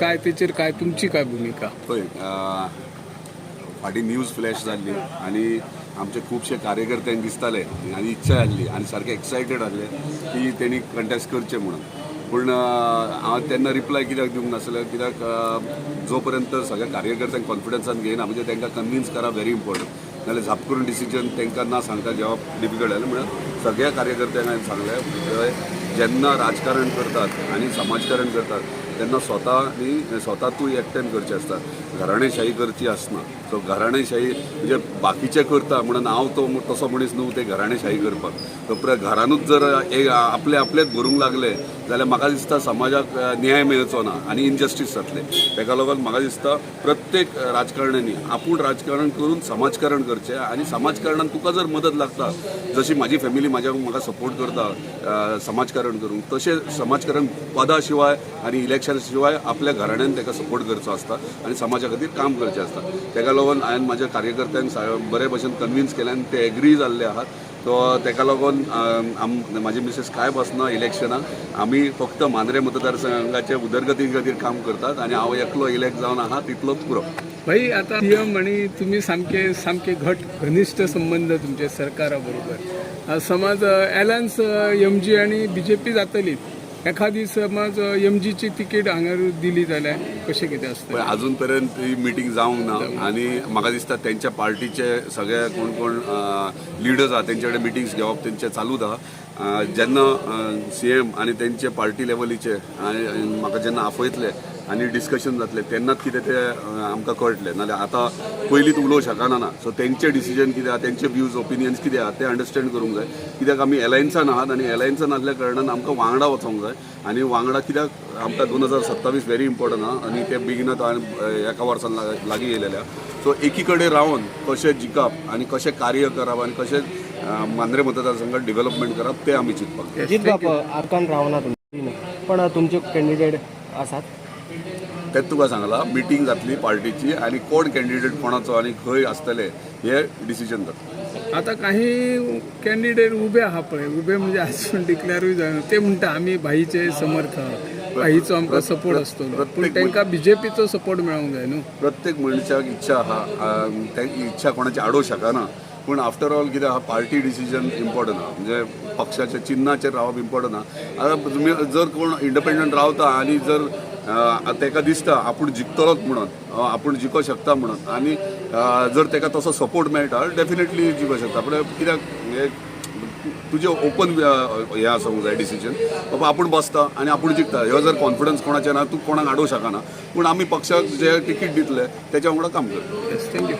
काय त्याच्यावर काय तुमची काय भूमिका? पळय फाटी न्यूज फ्लॅश जाल्ली आनी आमचे खुबशे कार्यकर्त्यांक दिसताले आनी इच्छा आसली आनी सारखे एक्सायटेड आसले की तेणी कंटेस्ट करचे म्हणून. पूण हांव तेन्ना रिप्लाय कित्याक दिवंक नासले? कित्याक जो पर्यंत सगळ्या कार्यकर्त्यांक कॉन्फिडन्सान घेयना म्हणजे तांकां कन्विन्स करप व्हेरी इम्पॉर्टंट नाल्यार झाप करून डिसिजन तांकां ना सांगता घेवप डिफिकल्ट जालें म्हणून सगळ्या कार्यकर्त्यांक हांवें सांगलें म्हणजे जेन्ना राजकारण करतात आनी समाजकारण करतात तेन्ना स्वतानी स्वता तूं एकट्यान करचें आसता घराणेशाही करची आसना सो घराणेशाही म्हणजे बाकीचे करता म्हणून हांव तो तसो मनीस न्हू ते घराणेशाही करपाक. तो घरानूच जर एक आपले आपलेच भरूंक लागले जाल्यार म्हाका दिसता समाजाक न्याय मेळचो ना आनी इनजस्टीस जातले. तेका लागून म्हाका दिसता प्रत्येक राजकारण्यांनी आपूण राजकारण करून समाजकारण करचें आनी समाजकारणान तुका जर मदत लागता जशी म्हाजी फॅमिली म्हाज्या म्हाका सपोर्ट करता समाजकारण करूंक तशें समाजकारण पदा शिवाय आनी इलेक्शन शिवाय आपल्या घराण्यान ताका सपोर्ट करचो आसता आनी समाजा खातीर काम करचें आसता ताका लागून हांवें म्हाज्या कार्यकर्त्यांक बरे भशेन कन्विन्स केले आनी ते एग्री जाल्ले आहात. तो ताका लागून अम, म्हाजी मिसेस कांय बसना इलेक्शनाक आमी फक्त मांद्रे मतदारसंघाचे उदरगती खातीर काम करतात आनी हांव एकलो इलेक्ट जावन आहा तितलोच पुरो. भाई आता सीएम आणि तुम्ही सामके सामके घट घनिष्ठ संबंध तुमचे सरकारा बरोबर समज एलायन्स एम जी आणि बी जे पी जातली एखादी समज एम जीची तिकीट हांगा दिली जाल्यार कशें कितें आसता पण अजून पर्यंत ही मिटींग जावंक ना. आणि म्हाका दिसता त्यांच्या पार्टीचे सगळे कोण कोण लिडर्स आहा तेंचे कडेन मिटिंग्स घेवप तेंचे चालूच आहा जेन्ना सी एम आनी तेंचे पार्टी लेवलीचे आनी आनी म्हाका जेन्ना आपयतले आनी डिस्कशन जातले. तेन्नाच कितें ते आमकां कळटलें. नाल्यार आतां पयलींच उलोवं शकना ना. सो तेंचे डिसिजन कितें आहा तेंचे व्यूज ओपिनियन्स कितें आहा ते अंडरस्टँड करूंक जाय. कित्याक आमी एलायन्सान आहात आनी एलायन्सान आसल्या कारणान आमकां वांगडा वचोंक जाय. आनी वांगडा कित्याक आमकां दोन हजार सत्तावीस व्हेरी इम्पॉर्टंट आहा आनी ते बेगिनात हांवें एका वर्सान लागीं येयलेल्या सो एकी कडेन रावन कशें जिखप आनी कशें कार्य करप आनी कशें मांद्रे मतदारसंघात डेव्हलपमेंट करप ते आमी चिंतपाक जाय. जित बाप आर्कान रावना तुमची. पण तुमचे कॅन्डिडेट आसात तेच तुका सांगला? मिटींग जातली पार्टीची आनी कोण कॅन्डिडेट कोणाचो आनी खंय आसतले हे डिसिजन जाता आता काही कॅन्डिडेट उबे आहा पळय उबे म्हणजे अजून डिक्लेअरूय जायना ते म्हणटा आमी भाईचे समर्थ आहा. भाईचो आमकां सपोर्ट आसतलो पूण तांकां बीजेपीचो सपोर्ट मेळोंक जाय न्हू प्रत्येक मनशाक इच्छा आहा ते इच्छा कोणाची आडोवं शकना. पूण आफ्टर ऑल कितें आहा पार्टी डिसिजन इम्पॉर्टंट आहा म्हणजे पक्षाच्या चिन्हाचेर रावप इम्पॉर्टंट आहा आतां जर कोण इंडिपेंडंट रावता आनी जर ताका दिसता आपूण जिखतलोच म्हणून आपूण जिखो शकता म्हणून. आनी जर ताका तसो सपोर्ट मेळटा डेफिनेटली जिखो शकता. पण कित्याक हे तुजें ओपन हें आसूंक जाय डिसिजन बाबा आपूण बसता आनी आपूण जिखता ह्यो जर कॉन्फिडन्स कोणाचे ना तूं कोणाक हाडूंक शकना पूण आमी पक्षाक जे तिकीट दितले तेच्या वांगडा काम करता. थँक्यू